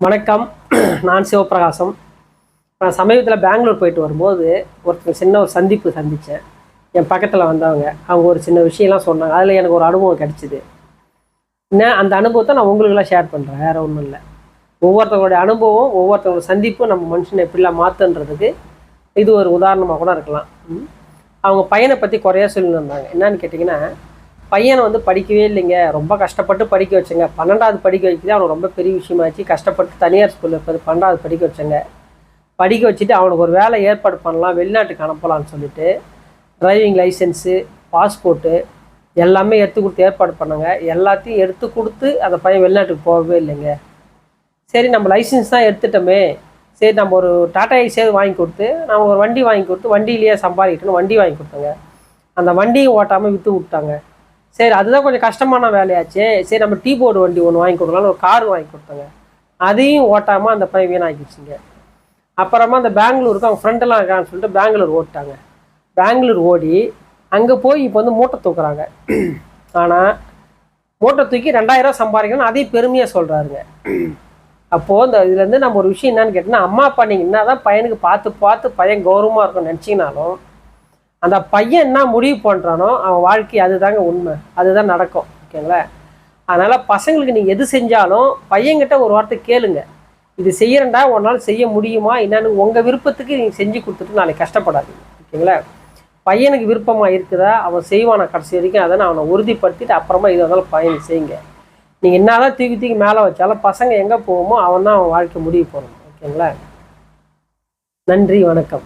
வணக்கம். நான் சிவபிரகாசம் நான் சமீபத்தில் பெங்களூர் போயிட்டு வரும்போது ஒருத்தர் சின்ன ஒரு சந்திப்பு சந்தித்தேன் என் பக்கத்தில் வந்தவங்க. அவங்க ஒரு சின்ன விஷயம்லாம் சொன்னாங்க. அதில் எனக்கு ஒரு அனுபவம் கிடச்சிது. என்ன அந்த அனுபவத்தை நான் உங்களுக்கெல்லாம் ஷேர் பண்ணுறேன் வேறு ஒன்றும் இல்லை. ஒவ்வொருத்தவங்களுடைய அனுபவம் ஒவ்வொருத்தவங்களோட சந்திப்பும் நம்ம மனுஷனை எப்படிலாம் மாற்றுன்றதுக்கு இது ஒரு உதாரணமாக கூட இருக்கலாம். ம். அவங்க பையனை பற்றி குறையா சொல்லியிருந்தாங்க என்னன்னு கேட்டிங்கன்னா பையனை வந்து படிக்கவே இல்லைங்க. ரொம்ப கஷ்டப்பட்டு படிக்க வச்சேங்க. பன்னெண்டாவது படிக்க வைக்கிறது அவனுக்கு ரொம்ப பெரிய விஷயமாச்சு. கஷ்டப்பட்டு தனியார் ஸ்கூலில் இருப்பது பன்னெண்டாவது படிக்க வச்சேங்க. படிக்க வச்சுட்டு அவனுக்கு ஒரு வேலை ஏற்பாடு பண்ணலாம் வெளிநாட்டுக்கு அனுப்பலாம்னு சொல்லிட்டு டிரைவிங் லைசன்ஸு பாஸ்போர்ட்டு எல்லாமே எடுத்து கொடுத்து ஏற்பாடு பண்ணாங்க. எல்லாத்தையும் எடுத்து கொடுத்து அந்த பையன் வெளிநாட்டுக்கு போகவே இல்லைங்க. சரி நம்ம லைசன்ஸ் தான் எடுத்துட்டோமே. சரி நம்ம ஒரு டாட்டா ஏசியாவது வாங்கி கொடுத்து நம்ம ஒரு வண்டி வாங்கி கொடுத்து வண்டியிலேயே சம்பாதிக்கிட்டோன்னு வண்டி வாங்கி கொடுத்தாங்க. அந்த வண்டியும் ஓட்டாமல் விற்று விட்டாங்க. சரி அதுதான் கொஞ்சம் கஷ்டமான வேலையாச்சே. சரி நம்ம டீ போர்டு வண்டி ஒன்று வாங்கி கொடுக்கலாம்னு ஒரு கார் வாங்கி கொடுத்தாங்க. அதையும் ஓட்டாமல் அந்த பையன் வீணாக்கிடுச்சுங்க. அப்புறமா அந்த பெங்களூருக்கு அவங்க ஃப்ரெண்டெல்லாம் இருக்கான்னு சொல்லிட்டு பெங்களூர் ஓட்டாங்க பெங்களூர் ஓடி அங்கே போய் இப்போ வந்து மூட்டை தூக்குறாங்க. ஆனால் மூட்டை தூக்கி ரெண்டாயிரம் சம்பாதிக்கணும்னு அதையும் பெருமையாக சொல்கிறாருங்க அப்போது இந்த இதுலேருந்து நம்ம ஒரு விஷயம் என்னன்னு கேட்டிங்கன்னா அம்மா அப்பா நீங்கள் என்ன தான் பையனுக்கு பார்த்து பார்த்து பையன் கௌரவமாக இருக்கும்னு நினச்சிங்கனாலும் அந்த பையன் என்ன முடிவு பண்ணுறானோ அவன் வாழ்க்கை அதுதாங்க உண்மை. அதுதான் நடக்கும். ஓகேங்களா? அதனால் பசங்களுக்கு நீங்கள் எது செஞ்சாலும் பையன்கிட்ட ஒரு வார்த்தை கேளுங்க. இது செய்யறேன்டா உன்னால் செய்ய முடியுமா என்னன்னு உங்கள் விருப்பத்துக்கு நீங்கள் செஞ்சு கொடுத்துட்டு நாளைக்கு கஷ்டப்படாதீங்க. ஓகேங்களா? பையனுக்கு விருப்பமாக இருக்குதா? அவன் செய்வான் கடைசி வரைக்கும்? அதை நான் அவனை உறுதிப்படுத்திட்டு அப்புறமா இது இருந்தாலும் பையன் செய்யுங்க. நீங்கள் என்ன தான் தூக்கி தூக்கி மேலே வச்சாலும் பசங்க எங்கே போவோமோ அவன் தான் அவன் வாழ்க்கை முடிவு போகணும் ஓகேங்களா? நன்றி வணக்கம்.